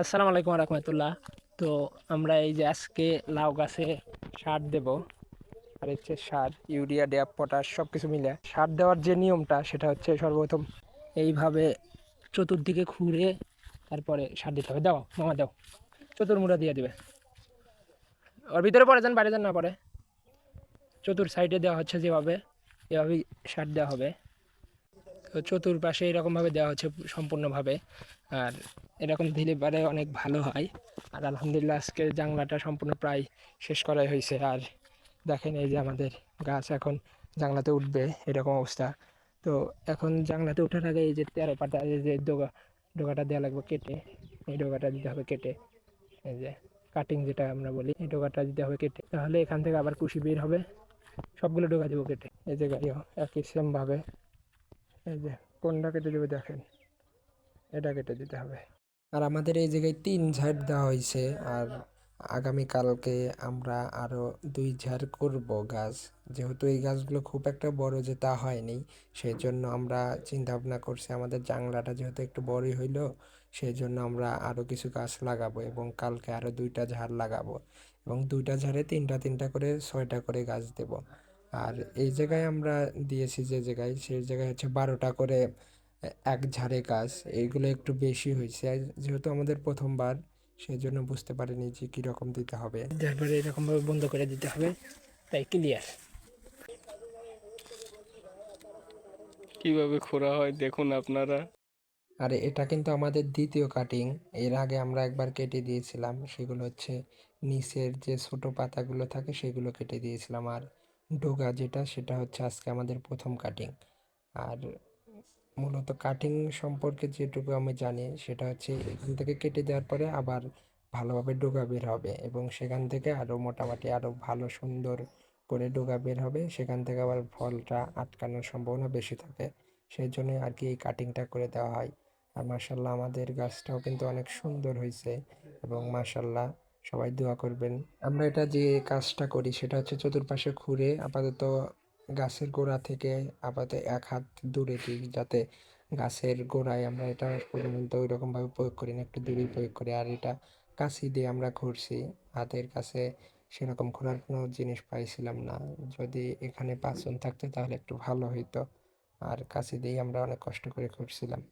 আসসালামু আলাইকুম রহমতুল্লাহ। তো আমরা এই যে আজকে লাউ গাছে সার দেব, আর হচ্ছে সার, ইউরিয়া, ড্যাপ, পটাশ সব কিছু মিলে। সার দেওয়ার যে নিয়মটা, সেটা হচ্ছে সর্বপ্রথম এইভাবে চতুর্দিকে খুঁড়ে তারপরে সার দিতে হবে। দাও, মামা দাও চতুর্মুড়া দিয়ে দিবে। ওর ভিতরে পড়ে যান, বাইরে যান, না পড়ে। চতুর সাইডে দেওয়া হচ্ছে যেভাবে, এভাবেই সার দেওয়া হবে। তো চতুর্পাশে এরকমভাবে দেওয়া হচ্ছে সম্পূর্ণভাবে। আর এরকম দিলে পারে অনেক ভালো হয়। আর আলহামদুলিল্লাহ আজকে জাংলাটা সম্পূর্ণ প্রায় শেষ করাই হয়েছে। আর দেখেন এই যে আমাদের গাছ এখন জাংলাতে উঠবে, এরকম অবস্থা। তো এখন জাংলাতে ওঠার আগে এই যে তেরো পাতা, এই যে ডোগা, ডোগাটা দেওয়া লাগবে কেটে। এই ডোগাটা দিতে হবে কেটে। এই যে কাটিং যেটা আমরা বলি, এই ডোগাটা দিতে হবে কেটে। তাহলে এখান থেকে আবার কুশি বের হবে। সবগুলো ডোগা দেবো কেটে। এই যে গাড়িও একই সেমভাবে এই যে কোনটা কেটে দেবে দেখেন। এটা কেটে দিতে হবে। আর আমাদের এই জায়গায় তিন ঝাড় দেওয়া হয়েছে আর আগামীকালকে আমরা আরও দুই ঝাড় করব গাছ। যেহেতু এই গাছগুলো খুব একটা বড় যে তা হয়নি সেই জন্য আমরা চিন্তা ভাবনা করছি আমাদের জাংলাটা যেহেতু একটু বড়ই হইল সেই জন্য আমরা আরও কিছু গাছ লাগাবো এবং কালকে আরও দুইটা ঝাড় লাগাবো এবং দুইটা ঝাড়ে তিনটা তিনটা করে ছয়টা করে গাছ দেব। আর এই জায়গায় আমরা দিয়েছি যে জায়গায়, সেই জায়গায় হচ্ছে বারোটা করে এক ঝাড়ে গাছ এইগুলো একটু বেশি হয়েছে। আর যেহেতু আমাদের প্রথমবার সেই জন্য বুঝতে পারিনি যে কীরকম দিতে হবে। তারপরে এরকমভাবে বন্ধ করে দিতে হবে তাই ক্লিয়ার কীভাবে খোঁড়া হয় দেখুন আপনারা। আর এটা কিন্তু আমাদের দ্বিতীয় কাটিং এর আগে আমরা একবার কেটে দিয়েছিলাম সেগুলো হচ্ছে নিচের যে ছোট পাতাগুলো থাকে সেগুলো কেটে দিয়েছিলাম। আর ডোগা যেটা সেটা হচ্ছে আজকে আমাদের প্রথম কাটিং আর মূলত কাটিং সম্পর্কে যেটুকু আমি জানি, সেটা হচ্ছে এখান থেকে কেটে দেওয়ার পরে আবার ভালোভাবে ডোগা বের হবে এবং সেখান থেকে আরও মোটামুটি আরও ভালো সুন্দর করে ডোগা বের হবে। সেখান থেকে আবার ফলটা আটকানোর সম্ভাবনা বেশি থাকে। সেই জন্যই আর কি এই কাটিংটা করে দেওয়া হয়। আর মার্শাল্লাহ আমাদের গাছটাও কিন্তু অনেক সুন্দর হয়েছে এবং মার্শাল্লাহ সবাই দোয়া করবেন। আমরা এটা যে কাজটা করি, সেটা হচ্ছে চতুর্পাশে ঘুরে আপাতত গাছের গোড়া থেকে আপাতত এক হাত দূরে দিই যাতে গাছের গোড়ায় আমরা এটা পর্যন্ত ওই রকমভাবে প্রয়োগ করি না, একটু দূরেই প্রয়োগ করি। আর এটা কাছি দিয়ে আমরা ঘুরছি, হাতের কাছে সেরকম ঘোরার কোনো জিনিস পাইছিলাম না। যদি এখানে পাঁচজন থাকতো তাহলে একটু ভালো হইতো। আর কাছে দিয়েই আমরা অনেক কষ্ট করে ঘুরছিলাম।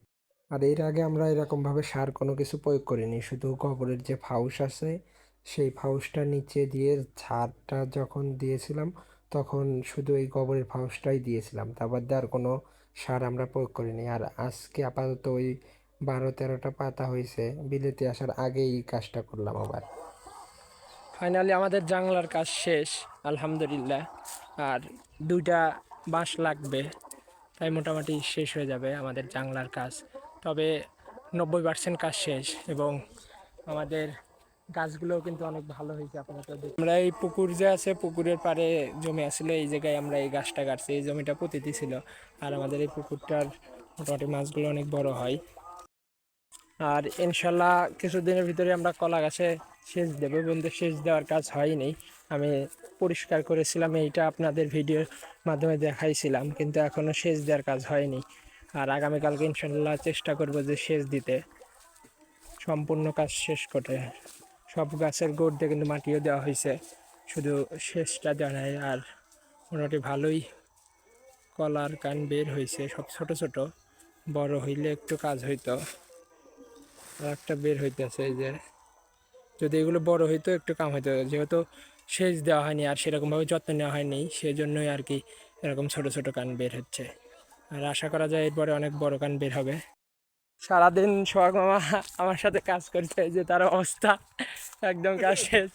আর এর আগে আমরা এরকমভাবে সার কোনো কিছু প্রয়োগ করিনি, শুধু গোবরের যে ফাউস আছে, সেই ফাউসটা নিচে দিয়ে ঝাড়টা যখন দিয়েছিলাম তখন শুধু এই গোবরের ফাউসটাই দিয়েছিলাম। তারপর আর কোনো সার আমরা প্রয়োগ করিনি। আর আজকে আপাতত ওই বারো তেরোটা পাতা হয়েছে, বিলেতে আসার আগেই কাজটা করলাম আবার। ফাইনালি আমাদের জাংলার কাজ শেষ, আলহামদুলিল্লাহ। আর দুইটা বাঁশ লাগবে, তাই মোটামুটি শেষ হয়ে যাবে আমাদের জাংলার কাজ। তবে নব্বই পার্সেন্ট কাজ শেষ এবং আমাদের গাছগুলোও কিন্তু অনেক ভালো হয়েছে দেখ- আমরা এই পুকুর যে আছে, পুকুরের পাড়ে জমি আসলে এই জায়গায় আমরা এই গাছটা কাটছি, এই জমিটা পতিতি ছিল। আর আমাদের এই পুকুরটার মোটামুটি মাছগুলো অনেক বড় হয়। আর ইনশাল্লাহ কিছুদিনের ভিতরে আমরা কলা গাছে সেচ দেবো বন্ধু সেচ দেওয়ার কাজ হয়নি। আমি পরিষ্কার করেছিলাম, এইটা আপনাদের ভিডিওর মাধ্যমে দেখাইছিলাম, কিন্তু এখনও সেচ দেওয়ার কাজ হয়নি। আর আগামীকালকে ইনশাল্লাহ চেষ্টা করব যে সেচ দিতে। সম্পূর্ণ কাজ শেষ করে সব গাছের গোড় কিন্তু মাটিও দেওয়া হয়েছে শুধু শেষটা দেওয়া নাই, আর মোটামুটি ভালোই কলার কান বের হয়েছে সব ছোট ছোট, বড় হইলে একটু কাজ হইতো। আর একটা বের হইতেছে এই যে। যদি এগুলো বড় হইতো, একটু কাম হইতো। যেহেতু সেচ দেওয়া হয়নি, আর সেরকমভাবে যত্ন নেওয়া হয়নি, সেজন্যই আর কি এরকম ছোট ছোট কান বের হচ্ছে। আর আশা করা যায় এরপরে অনেক বড় কান বের হবে। সারাদিন সোহাগ মামা আমার সাথে কাজ করছে যে তার অবস্থা। একদম কাজ শেষ